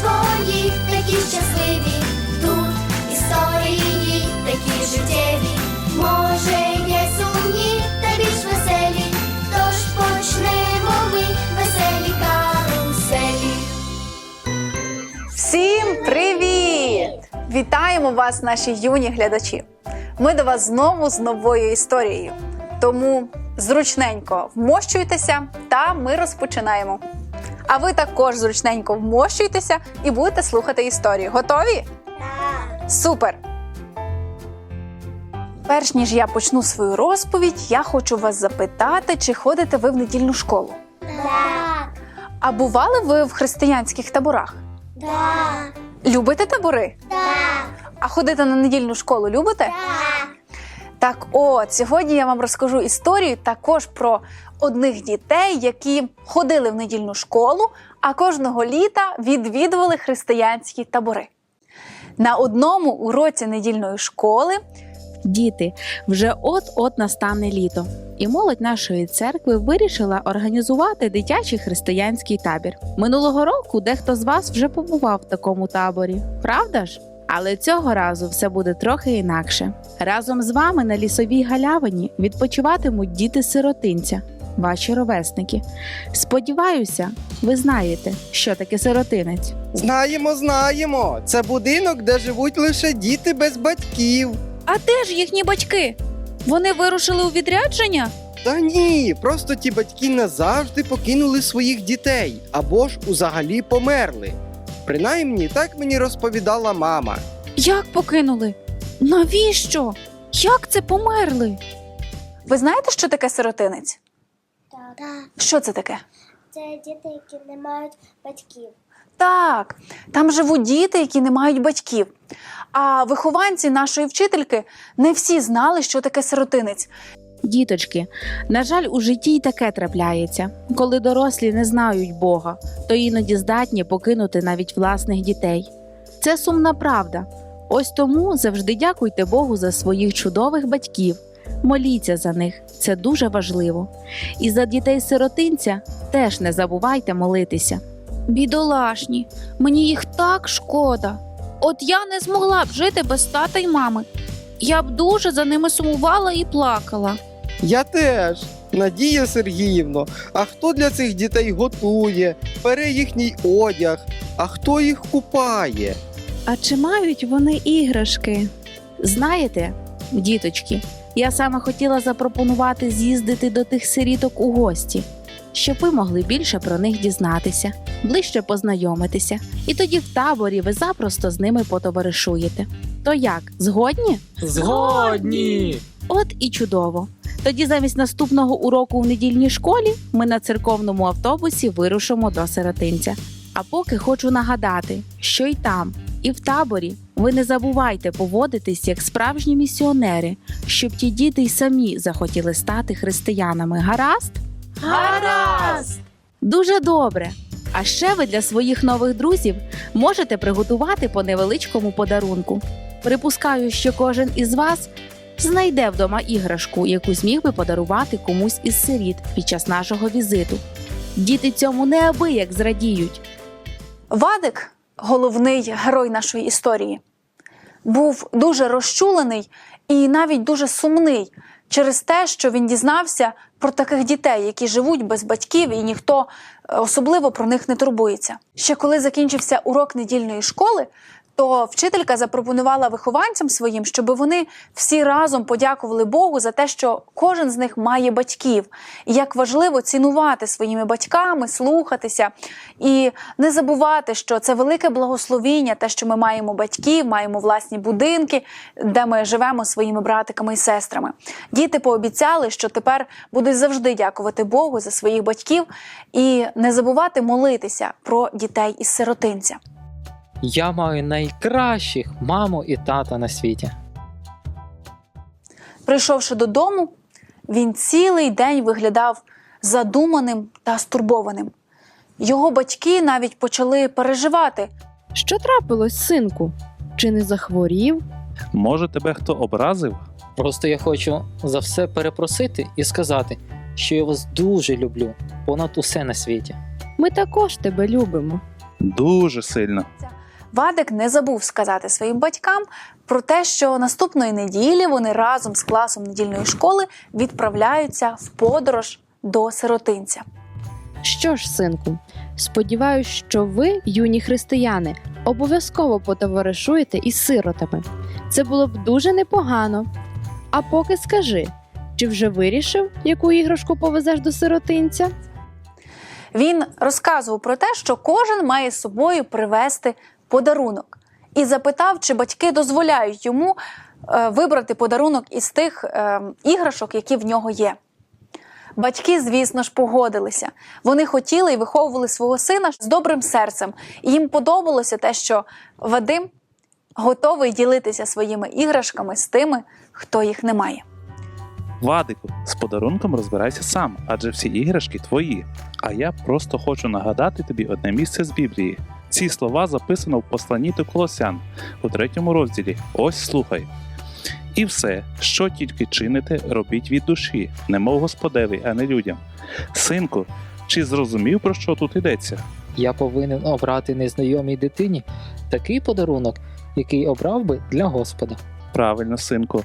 свої, такі щасливі. Тут історії такі життєві. Може, є сумні та більш веселі. Тож почнемо ми веселі каруселі. Всім привіт! Вітаємо вас, наші юні глядачі. Ми до вас знову з новою історією. Тому зручненько вмощуйтеся, та ми розпочинаємо. А ви також зручненько вмощуйтеся і будете слухати історію. Готові? Супер! Перш ніж я почну свою розповідь, я хочу вас запитати, чи ходите ви в недільну школу? Так, А бували ви в християнських таборах? так, Любите табори? так, А ходити на недільну школу любите? так. Так, от сьогодні я вам розкажу історію також про одних дітей, які ходили в недільну школу, а кожного літа відвідували християнські табори. На одному уроці недільної школи Діти, вже от-от настане літо, і молодь нашої церкви вирішила організувати дитячий християнський табір. Минулого року дехто з вас вже побував в такому таборі, правда ж? Але цього разу все буде трохи інакше. Разом з вами на лісовій галявині відпочиватимуть діти сиротинця, ваші ровесники. Сподіваюся, ви знаєте, що таке сиротинець. Знаємо, знаємо. Це будинок, де живуть лише діти без батьків. А де ж їхні батьки? Вони вирушили у відрядження? Та ні, просто ті батьки назавжди покинули своїх дітей або ж узагалі померли. Принаймні, так мені розповідала мама. Як покинули? Навіщо? Як це померли? ви знаєте, що таке сиротинець? Так. Що це таке? Це діти, які не мають батьків. Так, там живуть діти, які не мають батьків. А вихованці нашої вчительки не всі знали, що таке сиротинець. Діточки, на жаль, у житті й таке трапляється. Коли дорослі не знають Бога, то іноді здатні покинути навіть власних дітей. Це сумна правда. Ось тому завжди дякуйте Богу за своїх чудових батьків. Моліться за них, це дуже важливо. І за дітей сиротинця теж не забувайте молитися. Бідолашні, мені їх так шкода. От я не змогла б жити без тата й мами. Я б дуже за ними сумувала і плакала. Я теж. Надія Сергіївно, а хто для цих дітей готує, пере їхній одяг, а хто їх купає? А чи мають вони іграшки? Знаєте, діточки, я саме хотіла запропонувати з'їздити до тих сиріток у гості, щоб ви могли більше про них дізнатися, ближче познайомитися, і тоді в таборі ви запросто з ними потоваришуєте. То як, згодні? Згодні! От і чудово. Тоді замість наступного уроку у недільній школі ми на церковному автобусі вирушимо до сиротинця. А поки хочу нагадати, що й там, і в таборі ви не забувайте поводитись як справжні місіонери, щоб ті діти й самі захотіли стати християнами. Гаразд? Гаразд! Дуже добре. А ще ви для своїх нових друзів можете приготувати по невеличкому подарунку. Припускаю, що кожен із вас знайде вдома іграшку, яку зміг би подарувати комусь із сиріт під час нашого візиту. Діти цьому неабияк зрадіють. Вадик, головний герой нашої історії, був дуже розчулений і навіть дуже сумний через те, що він дізнався про таких дітей, які живуть без батьків, і ніхто е, особливо про них не турбується. Ще коли закінчився урок недільної школи. То вчителька запропонувала вихованцям своїм, щоб вони всі разом подякували Богу за те, що кожен з них має батьків, і як важливо цінувати своїми батьками, слухатися і не забувати, що це велике благословіння, те, що ми маємо батьків, маємо власні будинки, де ми живемо своїми братиками і сестрами. Діти пообіцяли, що тепер будуть завжди дякувати Богу за своїх батьків і не забувати молитися про дітей із сиротинця. Я маю найкращих маму і тата на світі. Прийшовши додому, він цілий день виглядав задуманим та стурбованим. Його батьки навіть почали переживати, Що трапилось, синку? Чи не захворів? Може, тебе хто образив? Просто я хочу за все перепросити і сказати, що я вас дуже люблю понад усе на світі. Ми також тебе любимо. Дуже сильно. Вадик не забув сказати своїм батькам про те, що наступної неділі вони разом з класом недільної школи відправляються в подорож до сиротинця. Що ж, синку, сподіваюсь, що ви, юні християни, обов'язково потоваришуєте із сиротами. Це було б дуже непогано. А поки скажи, чи вже вирішив, яку іграшку повезеш до сиротинця? Він розказував про те, що кожен має з собою привезти подарунок, і запитав, чи батьки дозволяють йому е, вибрати подарунок із тих е, іграшок, які в нього є. Батьки, звісно ж, погодилися. Вони хотіли і виховували свого сина з добрим серцем. І їм подобалося те, що Вадим готовий ділитися своїми іграшками з тими, хто їх не має. Вадику, з подарунком розбирайся сам, адже всі іграшки твої. А я просто хочу нагадати тобі одне місце з Біблії. Ці слова записано в посланні до Колосян у третьому розділі. Ось слухай. І все, що тільки чините, робіть від душі, немов Господеві, а не людям. Синку, чи зрозумів, про що тут йдеться? Я повинен обрати незнайомій дитині такий подарунок, який обрав би для Господа. Правильно, синку.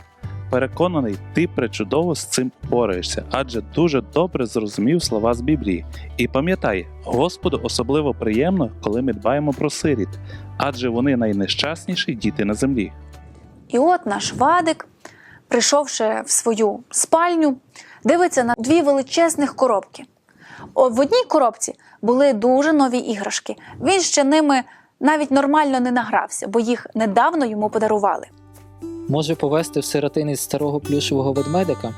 Переконаний, ти пречудово з цим пораєшся, адже дуже добре зрозумів слова з Біблії. І пам'ятай, Господу особливо приємно, коли ми дбаємо про сиріт, адже вони найнещасніші діти на землі. І от наш Вадик, прийшовши в свою спальню, дивиться на дві величезних коробки. В одній коробці були дуже нові іграшки. Він ще ними навіть нормально не награвся, бо їх недавно йому подарували. Може повезти в сиротинець старого плюшевого ведмедика?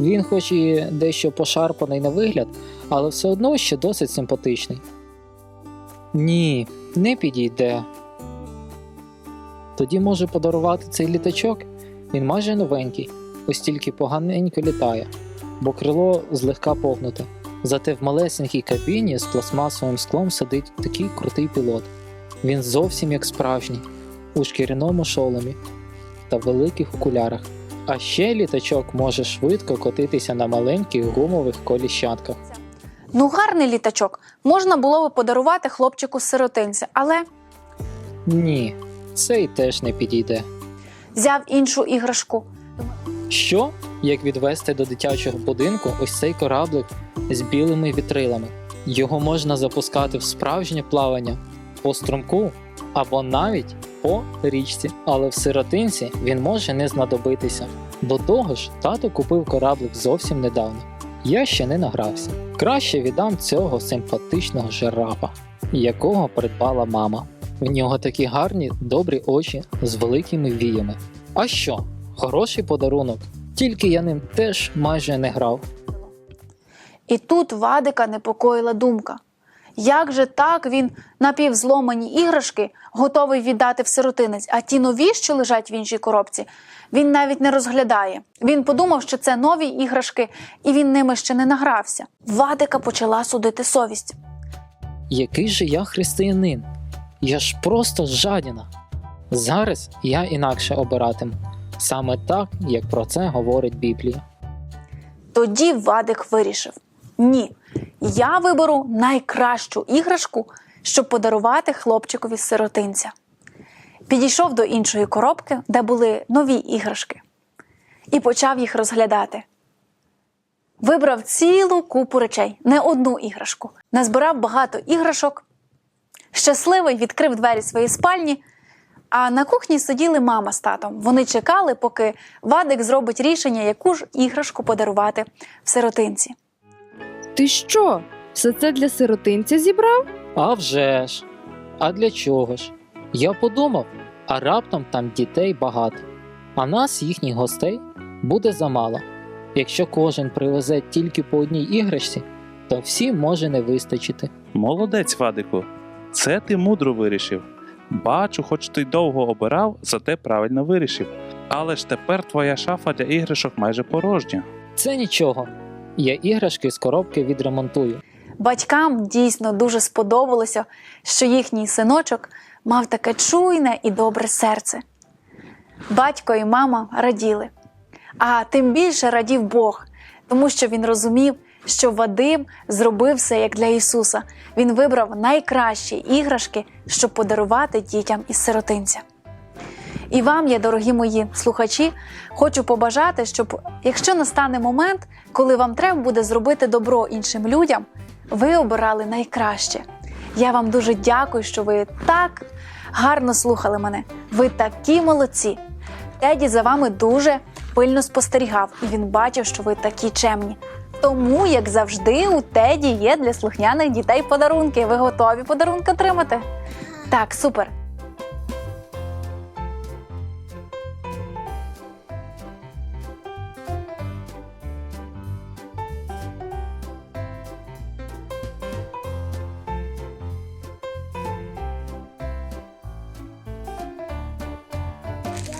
Він, хоч і дещо пошарпаний на вигляд, але все одно ще досить симпатичний. Ні, не підійде. Тоді може подарувати цей літачок. Він майже новенький, ось тільки поганенько літає, бо крило злегка погнуте. Зате в малесенькій кабіні з пластмасовим склом сидить такий крутий пілот. Він зовсім як справжній, у шкіряному шоломі та великих окулярах. А ще літачок може швидко котитися на маленьких гумових коліщатках. Ну, гарний літачок можна було би подарувати хлопчику з сиротинця, але Ні, цей теж не підійде. взяв іншу іграшку. Що, як відвести до дитячого будинку ось цей кораблик з білими вітрилами? Його можна запускати в справжнє плавання по струмку або навіть по річці, але в сиротинці він може не знадобитися. До того ж, тато купив кораблик зовсім недавно. Я ще не награвся. Краще віддам цього симпатичного жирафа, якого придбала мама. В нього такі гарні, добрі очі з великими віями. А що? Хороший подарунок, тільки я ним теж майже не грав. І тут Вадика непокоїла думка. Як же так він напівзломані іграшки готовий віддати в сиротинець, а ті нові, що лежать в іншій коробці, він навіть не розглядає. Він подумав, що це нові іграшки, і він ними ще не награвся. Вадика почала судити совість. Який же я християнин? Я ж просто жадіна. Зараз я інакше обиратиму, саме так, як про це говорить Біблія. Тоді Вадик вирішив: ні, я виберу найкращу іграшку, щоб подарувати хлопчикові сиротинця. Підійшов до іншої коробки, де були нові іграшки, і почав їх розглядати. Вибрав цілу купу речей, не одну іграшку. Назбирав багато іграшок. Щасливий відкрив двері своєї спальні. А на кухні сиділи мама з татом. Вони чекали, поки Вадик зробить рішення, яку ж іграшку подарувати в сиротинці. Ти що? Все це для сиротинця зібрав? А вже ж! А для чого ж? Я подумав, а раптом там дітей багато, а нас, їхніх гостей, буде замало. Якщо кожен привезе тільки по одній іграшці, то всім може не вистачити. Молодець, Вадику. Це ти мудро вирішив. Бачу, хоч ти довго обирав, зате правильно вирішив. Але ж тепер твоя шафа для іграшок майже порожня. Це нічого. Я іграшки з коробки відремонтую. Батькам дійсно дуже сподобалося, що їхній синочок мав таке чуйне і добре серце. Батько і мама раділи, а тим більше радів Бог, тому що він розумів, що Вадим зробив все як для Ісуса. Він вибрав найкращі іграшки, щоб подарувати дітям із сиротинця. І вам, я, дорогі мої слухачі, хочу побажати, щоб якщо настане момент, коли вам треба буде зробити добро іншим людям, ви обирали найкраще. Я вам дуже дякую, що ви так гарно слухали мене. Ви такі молодці. Теді за вами дуже пильно спостерігав, і він бачив, що ви такі чемні. Тому, як завжди, у Теді є для слухняних дітей подарунки. Ви готові подарунки отримати? Так, супер.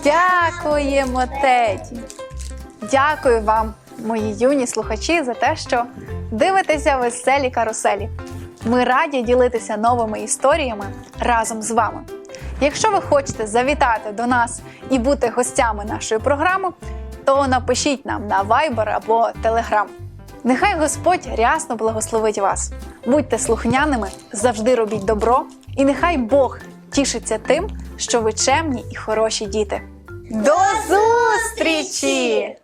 Дякуємо, Теді. Дякую вам, мої юні слухачі, за те, що дивитеся веселі каруселі. Ми раді ділитися новими історіями разом з вами. Якщо ви хочете завітати до нас і бути гостями нашої програми, то напишіть нам на Viber або Telegram. Нехай Господь рясно благословить вас. Будьте слухняними, завжди робіть добро, і нехай Бог тішиться тим, що ви чемні і хороші діти. До зустрічі!